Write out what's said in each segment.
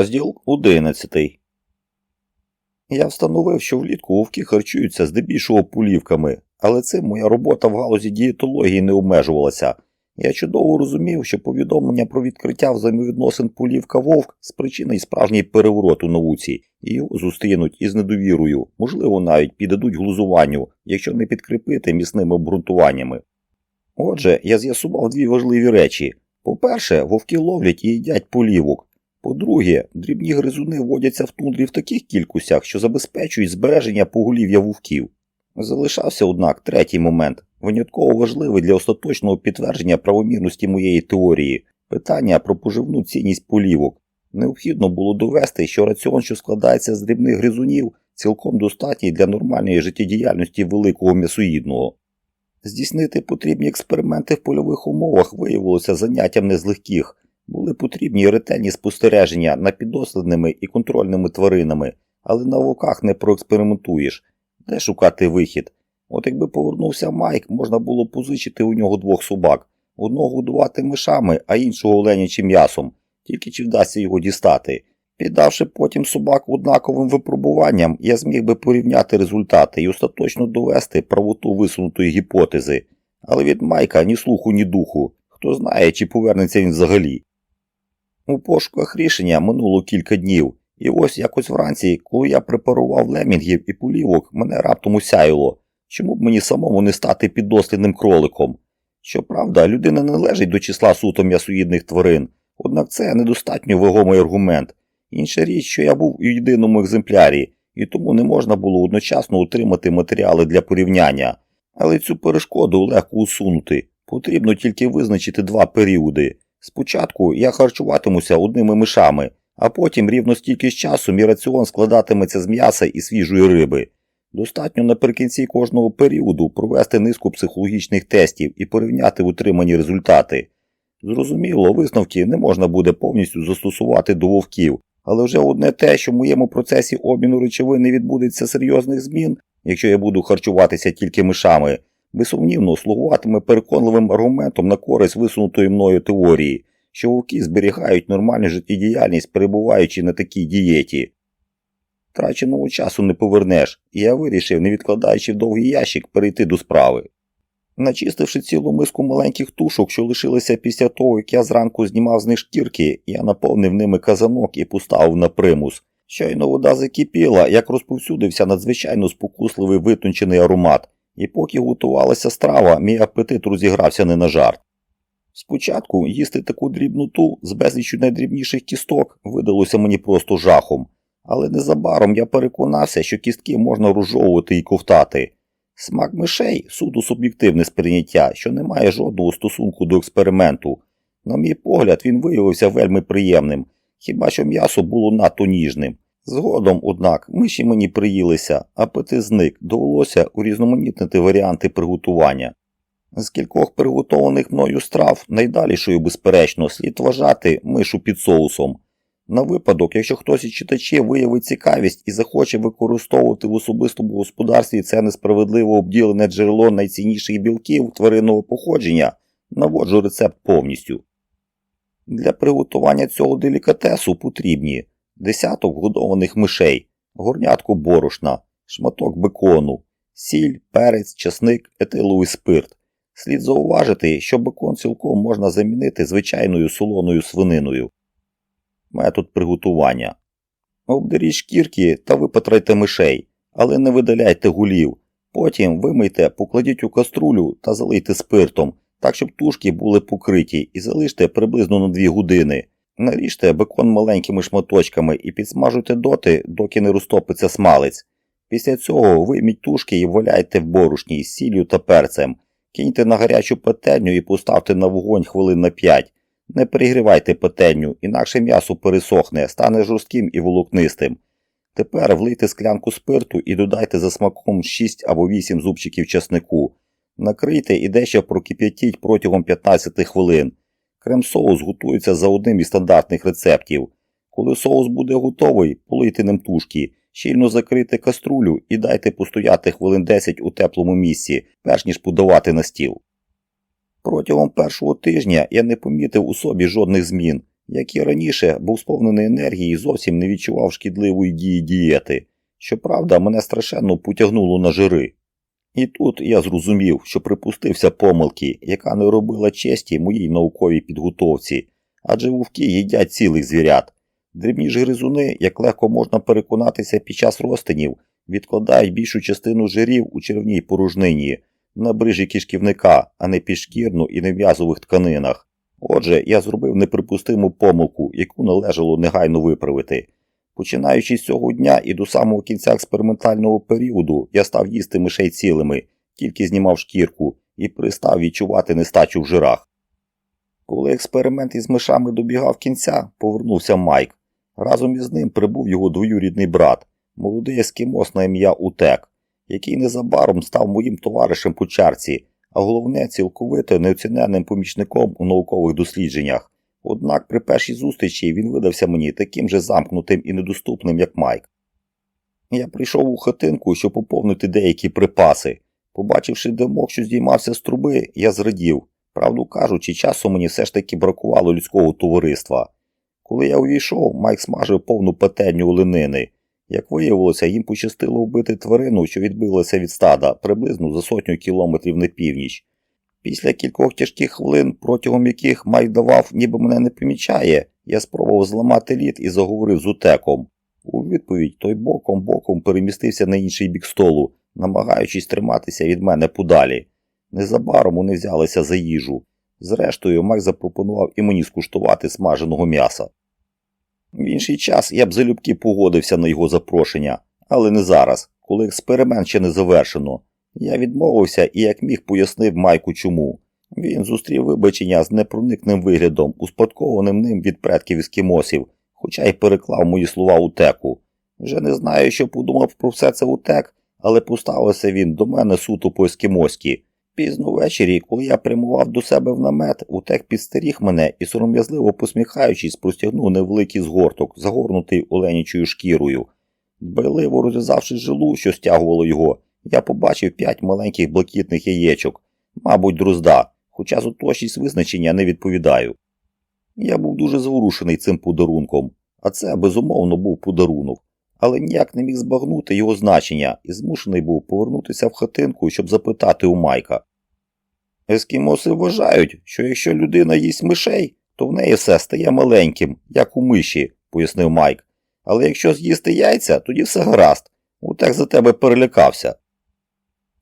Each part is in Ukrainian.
Розділ 11 Я встановив, що влітку вовки харчуються здебільшого пулівками, але цим моя робота в галузі дієтології не обмежувалася. Я чудово розумів, що повідомлення про відкриття взаємовідносин пулівка-вовк спричинить справжній переворот у науці, і його зустрінуть із недовірою, можливо, навіть піддадуть глузуванню, якщо не підкріпити міцними обґрунтуваннями. Отже, я з'ясував дві важливі речі. По-перше, вовки ловлять і їдять полівок. По-друге, дрібні гризуни водяться в тундрі в таких кількостях, що забезпечують збереження поголів'я вовків. Залишався, однак, третій момент, винятково важливий для остаточного підтвердження правомірності моєї теорії питання про поживну цінність полівок. Необхідно було довести, що раціон, що складається з дрібних гризунів, цілком достатній для нормальної життєдіяльності великого м'ясоїдного. Здійснити потрібні експерименти в польових умовах виявилося заняттям не з легких. Були потрібні ретельні спостереження над підослідними і контрольними тваринами, але на вовках не проекспериментуєш. Де шукати вихід? От якби повернувся Майк, можна було позичити у нього двох собак, одного годувати мишами, а іншого оленячим м'ясом, тільки чи вдасться його дістати. Піддавши потім собак однаковим випробуванням, я зміг би порівняти результати і остаточно довести правоту висунутої гіпотези. Але від Майка ні слуху, ні духу. Хто знає, чи повернеться він взагалі. У пошуках рішення минуло кілька днів, і ось якось вранці, коли я препарував лемінгів і пулівок, мене раптом усяяло. Чому б мені самому не стати піддослідним кроликом? Щоправда, людина не належить до числа суто м'ясоїдних тварин, однак це недостатньо вагомий аргумент. Інша річ, що я був у єдиному екземплярі, і тому не можна було одночасно отримати матеріали для порівняння. Але цю перешкоду легко усунути. Потрібно тільки визначити два періоди. Спочатку я харчуватимуся одними мишами, а потім рівно стільки ж часу мій раціон складатиметься з м'яса і свіжої риби. Достатньо наприкінці кожного періоду провести низку психологічних тестів і порівняти утримані результати. Зрозуміло, висновки не можна буде повністю застосувати до вовків, але вже одне те, що в моєму процесі обміну речовин не відбудеться серйозних змін, якщо я буду харчуватися тільки мишами, безсумнівно слугуватиме переконливим аргументом на користь висунутої мною теорії, що вовки зберігають нормальну життєдіяльність, перебуваючи на такій дієті. Траченого часу не повернеш, і я вирішив, не відкладаючи в довгий ящик, перейти до справи. Начистивши цілу миску маленьких тушок, що лишилися після того, як я зранку знімав з них шкірки, я наповнив ними казанок і поставив на примус. Щойно вода закипіла, як розповсюдився надзвичайно спокусливий витончений аромат, і поки готувалася страва, мій апетит розігрався не на жарт. Спочатку їсти таку дрібноту з безлічю найдрібніших кісток видалося мені просто жахом, але незабаром я переконався, що кістки можна розжовувати і ковтати. Смак мишей суду суб'єктивне сприйняття, що не має жодного стосунку до експерименту. На мій погляд, він виявився вельми приємним, хіба що м'ясо було надто ніжним. Згодом, однак, миші мені приїлися, апетит зник, довелося урізноманітнити варіанти приготування. З кількох приготованих мною страв найдалішою, безперечно, слід вважати мишу під соусом. На випадок, якщо хтось із читачів виявить цікавість і захоче використовувати в особистому господарстві це несправедливо обділене джерело найцінніших білків тваринного походження, наводжу рецепт повністю. Для приготування цього делікатесу потрібні десяток годованих мишей, горнятку борошна, шматок бекону, сіль, перець, часник, етиловий спирт. Слід зауважити, що бекон цілком можна замінити звичайною солоною свининою. Метод приготування. Обдеріть шкірки та випатрайте мишей, але не видаляйте гулів. Потім вимийте, покладіть у каструлю та залийте спиртом, так щоб тушки були покриті, і залиште приблизно на 2 години. Наріжте бекон маленькими шматочками і підсмажуйте доти, доки не розтопиться смалець. Після цього вийміть тушки і валяйте в борошні з сіллю та перцем. Киньте на гарячу пательню і поставте на вогонь хвилин на 5. Не перегрівайте пательню, інакше м'ясо пересохне, стане жорстким і волокнистим. Тепер влийте склянку спирту і додайте за смаком 6 або 8 зубчиків часнику. Накрийте і дещо прокип'ятіть протягом 15 хвилин. Крем-соус готується за одним із стандартних рецептів. Коли соус буде готовий, полийте ним тушки, щільно закрийте каструлю і дайте постояти хвилин 10 у теплому місці, перш ніж подавати на стіл. Протягом першого тижня я не помітив у собі жодних змін. Як і раніше, був сповнений енергії і зовсім не відчував шкідливої дії дієти. Щоправда, мене страшенно потягнуло на жири. І тут я зрозумів, що припустився помилки, яка не робила честі моїй науковій підготовці, адже вовки їдять цілих звірят. Дрібні ж гризуни, як легко можна переконатися під час розтинів, відкладають більшу частину жирів у червній порожнині, на брижі кишківника, а не підшкірну і не в'язових тканинах. Отже, я зробив неприпустиму помилку, яку належало негайно виправити. Починаючи з цього дня і до самого кінця експериментального періоду, я став їсти мишей цілими, тільки знімав шкірку і перестав відчувати нестачу в жирах. Коли експеримент із мишами добігав кінця, повернувся Майк. Разом із ним прибув його двоюрідний брат, молодий ескімос на ім'я Утек, який незабаром став моїм товаришем по чарці, а головне цілковито неоціненним помічником у наукових дослідженнях. Однак при першій зустрічі він видався мені таким же замкнутим і недоступним, як Майк. Я прийшов у хатинку, щоб поповнити деякі припаси. Побачивши димок, що здіймався з труби, я зрадів. Правду кажучи, часу мені все ж таки бракувало людського товариства. Коли я увійшов, Майк смажив повну пательню оленини. Як виявилося, їм пощастило вбити тварину, що відбилася від стада приблизно за сотню кілометрів на північ. Після кількох тяжких хвилин, протягом яких Майк давав, ніби мене не помічає, я спробував зламати лід і заговорив з утеком. У відповідь той боком боком перемістився на інший бік столу, намагаючись триматися від мене подалі. Незабаром вони взялися за їжу. Зрештою, Майк запропонував і мені скуштувати смаженого м'яса. В інший час я б залюбки погодився на його запрошення, але не зараз, коли експеримент ще не завершено. Я відмовився і як міг пояснив Майку чому. Він зустрів вибачення з непроникним виглядом, успадкованим ним від предків іскімосів, хоча й переклав мої слова утеку. Вже не знаю, що подумав про все це утек, але поставився він до мене суто по ескімоськи. Пізно ввечері, коли я прямував до себе в намет, утек підстеріг мене і сором'язливо посміхаючись, простягнув невеликий згорток, загорнутий оленячою шкірою. Дбайливо розв'язавши жилу, що стягувало його, я побачив п'ять маленьких блакитних яєчок, мабуть, друзда, хоча з точність визначення не відповідаю. Я був дуже зворушений цим подарунком, а це безумовно був подарунок, але ніяк не міг збагнути його значення і змушений був повернутися в хатинку, щоб запитати у Майка. Ескімоси вважають, що якщо людина їсть мишей, то в неї все стає маленьким, як у миші, пояснив Майк. Але якщо з'їсти яйця, тоді все гаразд. Утек за тебе перелякався.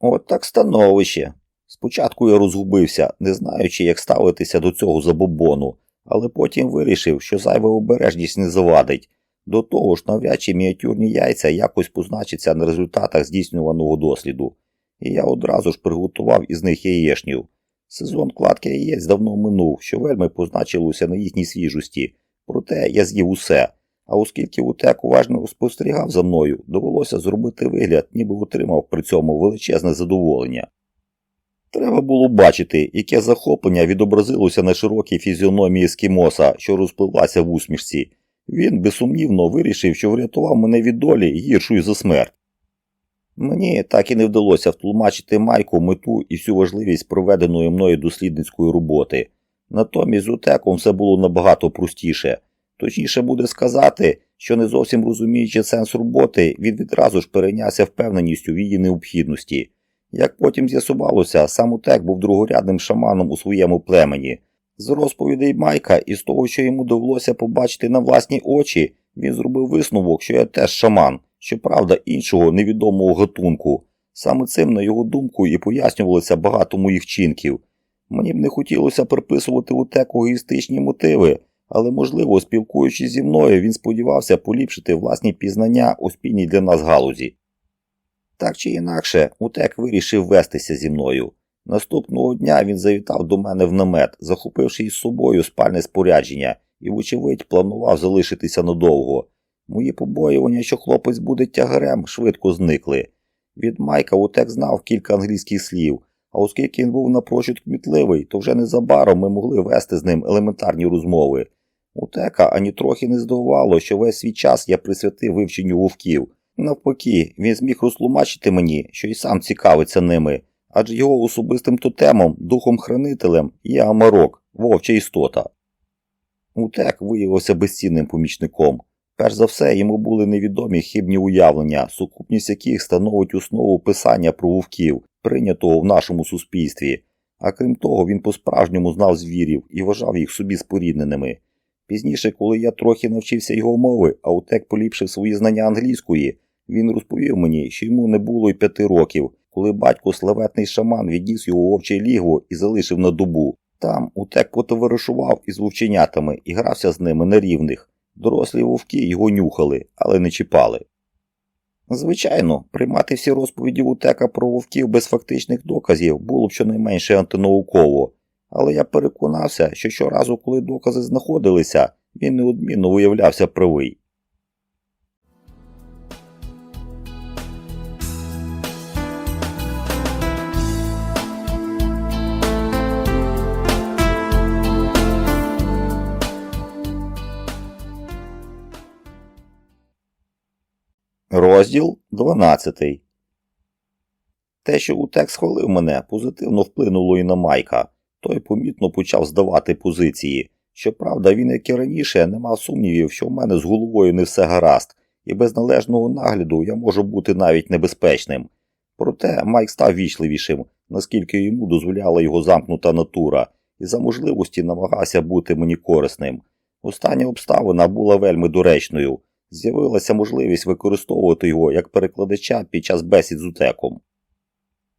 От так становище. Спочатку я розгубився, не знаючи, як ставитися до цього забобону, але потім вирішив, що зайва обережність не завадить. До того ж, навряд мініатюрні яйця якось позначаться на результатах здійснюваного досліду, і я одразу ж приготував із них яєшню. Сезон кладки яєць давно минув, що вельми позначилося на їхній свіжості, проте я з'їв усе. А оскільки утек уважно спостерігав за мною, довелося зробити вигляд, ніби отримав при цьому величезне задоволення. Треба було бачити, яке захоплення відобразилося на широкій фізіономії ескімоса, що розпливлася в усмішці. Він безсумнівно вирішив, що врятував мене від долі гіршою за смерть. Мені так і не вдалося втлумачити Майку мету і всю важливість проведеної мною дослідницької роботи. Натомість з утеком все було набагато простіше. Точніше буде сказати, що не зовсім розуміючи сенс роботи, він відразу ж перейнявся впевненістю в її необхідності. Як потім з'ясувалося, сам Утек був другорядним шаманом у своєму племені. З розповідей Майка і з того, що йому довелося побачити на власні очі, він зробив висновок, що я теж шаман, щоправда, іншого невідомого гатунку. Саме цим, на його думку, і пояснювалося багато моїх вчинків. Мені б не хотілося приписувати Утеку егоїстичні мотиви, але, можливо, спілкуючись зі мною, він сподівався поліпшити власні пізнання у спільній для нас галузі. Так чи інакше, Утек вирішив вестися зі мною. Наступного дня він завітав до мене в намет, захопивши із собою спальне спорядження, і, вочевидь, планував залишитися надовго. Мої побоювання, що хлопець буде тягарем, швидко зникли. Від Майка Утек знав кілька англійських слів, а оскільки він був напрочуд кмітливий, то вже незабаром ми могли вести з ним елементарні розмови. Утека ані трохи не здивувало, що весь свій час я присвятив вивченню вовків. Навпаки, він зміг розтлумачити мені, що й сам цікавиться ними, адже його особистим тотемом, духом-хранителем є амарок, вовча істота. Утек виявився безцінним помічником. Перш за все, йому були невідомі хибні уявлення, сукупність яких становить основу писання про вовків, прийнятого в нашому суспільстві. А крім того, він по-справжньому знав звірів і вважав їх собі спорідненими. Пізніше, коли я трохи навчився його мови, а Утек поліпшив свої знання англійської, він розповів мені, що йому не було й п'яти років, коли батько славетний шаман відніс його в овче лігво і залишив на добу. Там Утек потоваришував із вовченятами і грався з ними на рівних. Дорослі вовки його нюхали, але не чіпали. Звичайно, приймати всі розповіді Утека про вовків без фактичних доказів було б щонайменше антинауково, але я переконався, що щоразу, коли докази знаходилися, він неодмінно виявлявся правий. Розділ 12 Те, що Утек схвалив мене, позитивно вплинуло і на Майка. Той помітно почав здавати позиції. Щоправда, він, як і раніше, не мав сумнівів, що в мене з головою не все гаразд, і без належного нагляду я можу бути навіть небезпечним. Проте Майк став вічливішим, наскільки йому дозволяла його замкнута натура, і за можливості намагався бути мені корисним. Остання обставина була вельми доречною. З'явилася можливість використовувати його як перекладача під час бесід з утеком.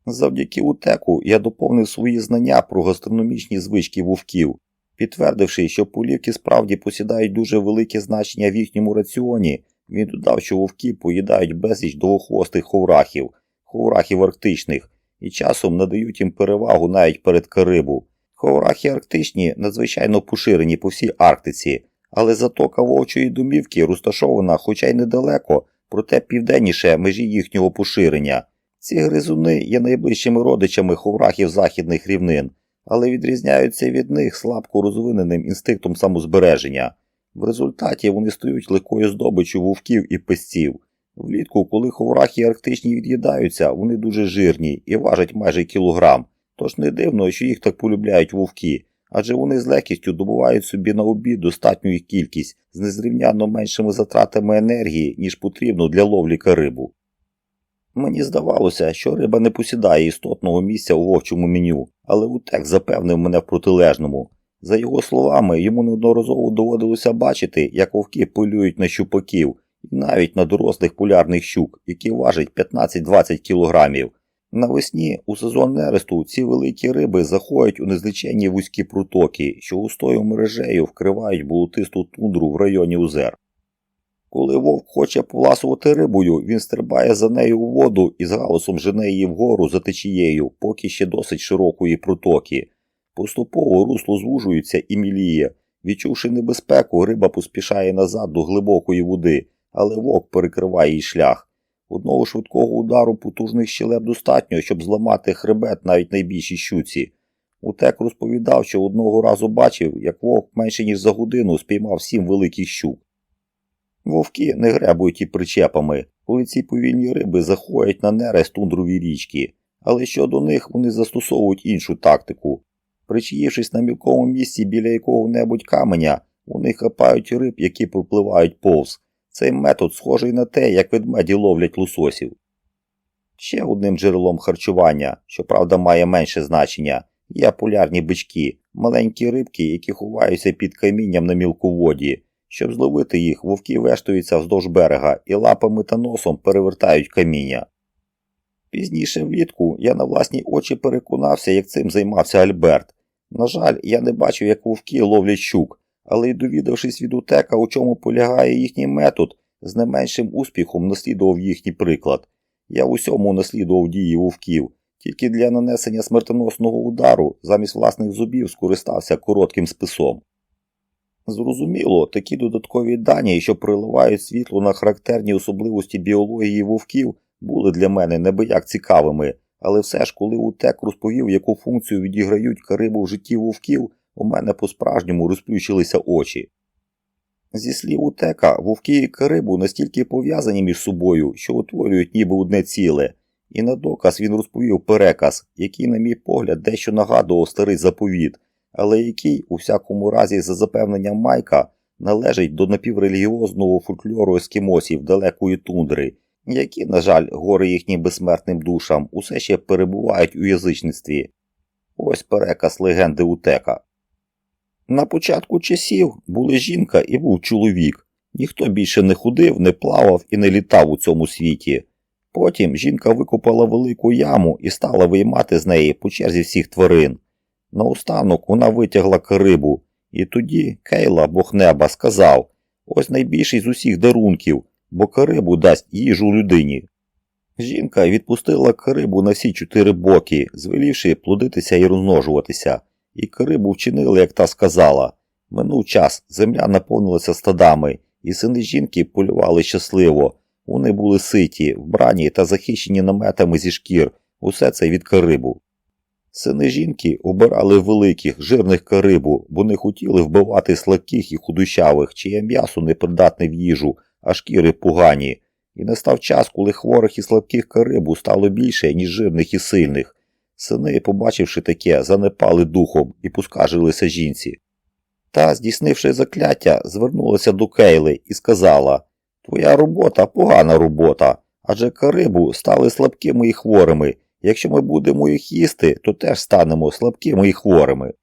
Завдяки утеку я доповнив свої знання про гастрономічні звички вовків, підтвердивши, що полівки справді посідають дуже велике значення в їхньому раціоні, він додав, що вовки поїдають безліч довгохвостих ховрахів, ховрахів арктичних, і часом надають їм перевагу навіть перед Карибу. Ховрахи арктичні надзвичайно поширені по всій Арктиці, але затока вовчої домівки розташована хоча й недалеко, проте південніше межі їхнього поширення. Ці гризуни є найближчими родичами ховрахів західних рівнин, але відрізняються від них слабко розвиненим інстинктом самозбереження. В результаті вони стають легкою здобиччю вовків і песців. Влітку, коли ховрахи арктичні від'їдаються, вони дуже жирні і важать майже кілограм, тож не дивно, що їх так полюбляють вовки, адже вони з легкістю добувають собі на обід достатню їх кількість з незрівнянно меншими затратами енергії, ніж потрібно для ловлі карибу. Мені здавалося, що риба не посідає істотного місця у вовчому меню, але Утек запевнив мене в протилежному. За його словами, йому неодноразово доводилося бачити, як вовки полюють на щупаків і навіть на дорослих полярних щук, які важать 15-20 кілограмів. Навесні у сезон нересту ці великі риби заходять у незліченні вузькі протоки, що густою мережею вкривають болотисту тундру в районі озер. Коли вовк хоче поласувати рибою, він стрибає за нею у воду і з галасом жене її вгору за течією, поки ще досить широкої протоки. Поступово русло звужується і міліє. Відчувши небезпеку, риба поспішає назад до глибокої води, але вовк перекриває їй шлях. Одного швидкого удару потужних щелеп достатньо, щоб зламати хребет навіть найбільшій щуці. Утек розповідав, що одного разу бачив, як вовк менше ніж за годину спіймав сім великих щук. Вовки не гребують і причепами, коли ці повільні риби заходять на нерест тундрові річки, але щодо них вони застосовують іншу тактику. Причаївшись на мілкому місці біля якого-небудь каменя, вони хапають риб, які пропливають повз. Цей метод схожий на те, як ведмеді ловлять лососів. Ще одним джерелом харчування, що правда має менше значення, є полярні бички, маленькі рибки, які ховаються під камінням на мілководі. Щоб зловити їх, вовки вештуються вздовж берега і лапами та носом перевертають каміння. Пізніше влітку я на власні очі переконався, як цим займався Альберт. На жаль, я не бачив, як вовки ловлять щук, але й довідавшись від утека, у чому полягає їхній метод, з не меншим успіхом наслідував їхній приклад. Я в усьому наслідував дії вовків, тільки для нанесення смертоносного удару замість власних зубів скористався коротким списом. Зрозуміло, такі додаткові дані, що приливають світло на характерні особливості біології вовків, були для мене небияк цікавими, але все ж, коли Утек розповів, яку функцію відіграють карибу в житті вовків, у мене по-справжньому розплющилися очі. Зі слів Утека, вовки і карибу настільки пов'язані між собою, що утворюють ніби одне ціле, і на доказ він розповів переказ, який, на мій погляд, дещо нагадував старий заповіт. Але який, у всякому разі, за запевненням Майка, належить до напіврелігіозного фольклору ескімосів далекої тундри, які, на жаль, гори їхнім безсмертним душам усе ще перебувають у язичництві. Ось переказ легенди Утека. На початку часів були жінка і був чоловік. Ніхто більше не ходив, не плавав і не літав у цьому світі. Потім жінка викопала велику яму і стала виймати з неї по черзі всіх тварин. Наостанок вона витягла карибу, і тоді Кейла, бог неба, сказав ось найбільший з усіх дарунків, бо карибу дасть їжу людині. Жінка відпустила карибу на всі чотири боки, звелівши плодитися і розмножуватися, і карибу вчинили, як та сказала. Минув час, земля наповнилася стадами, і сини жінки полювали щасливо. Вони були ситі, вбрані та захищені наметами зі шкір, усе це від карибу. Сини жінки обирали великих, жирних карибу, бо не хотіли вбивати слабких і худощавих, чиє м'ясо не придатне в їжу, а шкіри погані. І настав час, коли хворих і слабких карибу стало більше, ніж жирних і сильних. Сини, побачивши таке, занепали духом і поскаржилися жінці. Та, здійснивши закляття, звернулася до Кейли і сказала Твоя робота погана робота, адже карибу стали слабкими і хворими. Якщо ми будемо їх їсти, то теж станемо слабкими і хворими.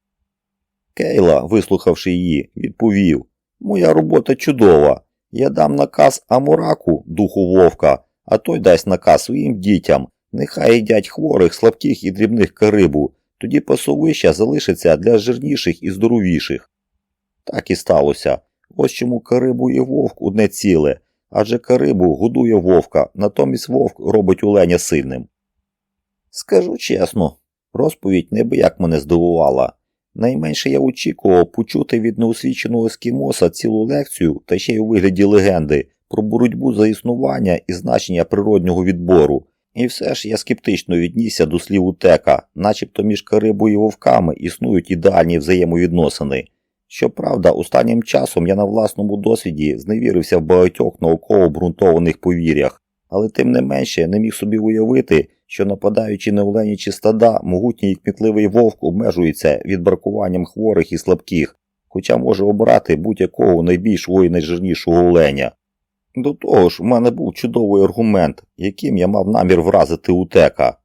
Кейла, вислухавши її, відповів Моя робота чудова. Я дам наказ Амураку, духу вовка, а той дасть наказ своїм дітям. Нехай їдять хворих, слабких і дрібних карибу, тоді пасовища залишиться для жирніших і здоровіших. Так і сталося. Ось чому карибу і вовк одне ціле, адже карибу годує вовка, натомість вовк робить оленя сильним. Скажу чесно, розповідь небияк мене здивувала. Найменше я очікував почути від неосвіченого ескімоса цілу лекцію та ще й у вигляді легенди про боротьбу за існування і значення природнього відбору. І все ж я скептично віднісся до слів Утека, начебто між Карибою і вовками існують ідеальні взаємовідносини. Щоправда, останнім часом я на власному досвіді зневірився в багатьох науково обґрунтованих повір'ях, але тим не менше не міг собі уявити, що нападаючи на оленячі стада, могутній і кмітливий вовк обмежується відбракуванням хворих і слабких, хоча може обрати будь-якого найбільшого і найжирнішого оленя. До того ж, в мене був чудовий аргумент, яким я мав намір вразити утека.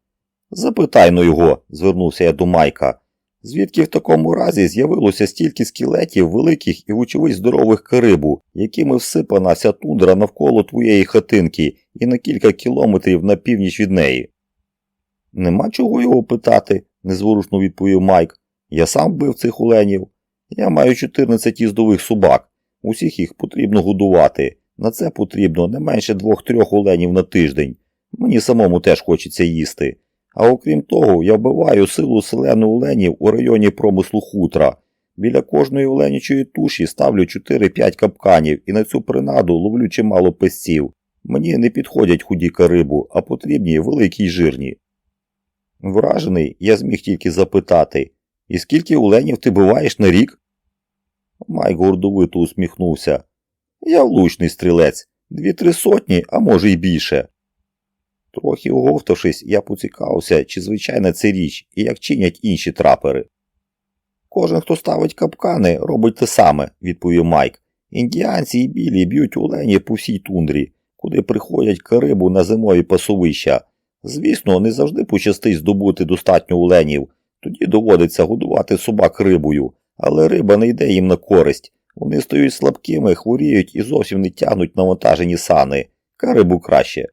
Запитай ну його, звернувся я до Майка. Звідки в такому разі з'явилося стільки скелетів великих і, вочевидь, здорових карибу, якими всипана вся тундра навколо твоєї хатинки і на кілька кілометрів на північ від неї? Нема чого його питати, незворушно відповів Майк. Я сам бив цих оленів. Я маю 14 їздових собак. Усіх їх потрібно годувати. На це потрібно не менше двох-трьох оленів на тиждень. Мені самому теж хочеться їсти. А окрім того, я вбиваю силу селену оленів у районі промислу хутра. Біля кожної оленячої туші ставлю 4-5 капканів і на цю принаду ловлю чимало песців. Мені не підходять худі карибу, а потрібні великі й жирні. Вражений, я зміг тільки запитати, і скільки оленів ти буваєш на рік? Майк гордовито усміхнувся. Я влучний стрілець, дві-три сотні, а може й більше. Трохи оговтавшись, я поцікавився, чи звичайна це річ і як чинять інші трапери. Кожен, хто ставить капкани, робить те саме, відповів Майк. Індіанці і білі б'ють олені по всій тундрі, куди приходять карибу на зимові пасовища. Звісно, не завжди пощастить здобути достатньо оленів, тоді доводиться годувати собак рибою, але риба не йде їм на користь. Вони стають слабкими, хворіють і зовсім не тягнуть навантажені сани. Карибу краще.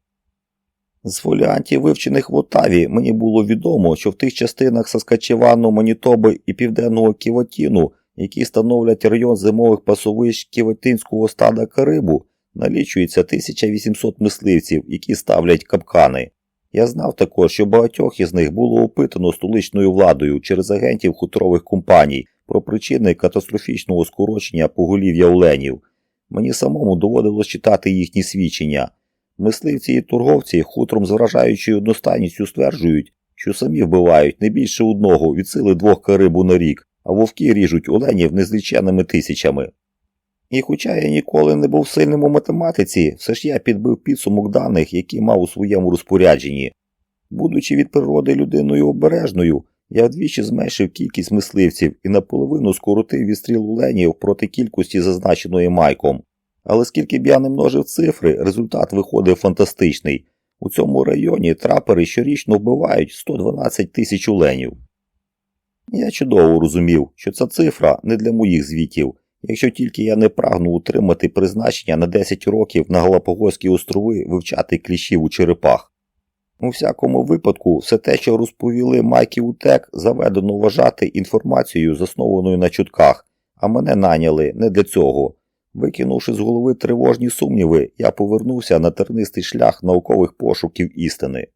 З фоліантів, вивчених в Отаві, мені було відомо, що в тих частинах Саскачевану, Манітоби і Південного Ківотіну, які становлять район зимових пасовищ Ківотинського стада Карибу, налічується 1800 мисливців, які ставлять капкани. Я знав також, що багатьох із них було опитано столичною владою через агентів хутрових компаній про причини катастрофічного скорочення поголів'я оленів. Мені самому доводилось читати їхні свідчення. Мисливці і торговці хутром з вражаючою одностайністю стверджують, що самі вбивають не більше одного від сили двох карибу на рік, а вовки ріжуть оленів незліченими тисячами. І хоча я ніколи не був сильним у математиці, все ж я підбив підсумок даних, які мав у своєму розпорядженні. Будучи від природи людиною обережною, Я вдвічі зменшив кількість мисливців і наполовину скоротив відстріл оленів проти кількості зазначеної майком. Але скільки б я не множив цифри, результат виходив фантастичний. У цьому районі трапери щорічно вбивають 112 тисяч оленів. Я чудово розумів, що ця цифра не для моїх звітів, якщо тільки я не прагну утримати призначення на 10 років на Галапагоські острови вивчати кліщів у черепах. У всякому випадку, все те, що розповіли Майкі Утек, заведено вважати інформацією, заснованою на чутках, а мене наняли не для цього. Викинувши з голови тривожні сумніви, я повернувся на тернистий шлях наукових пошуків істини.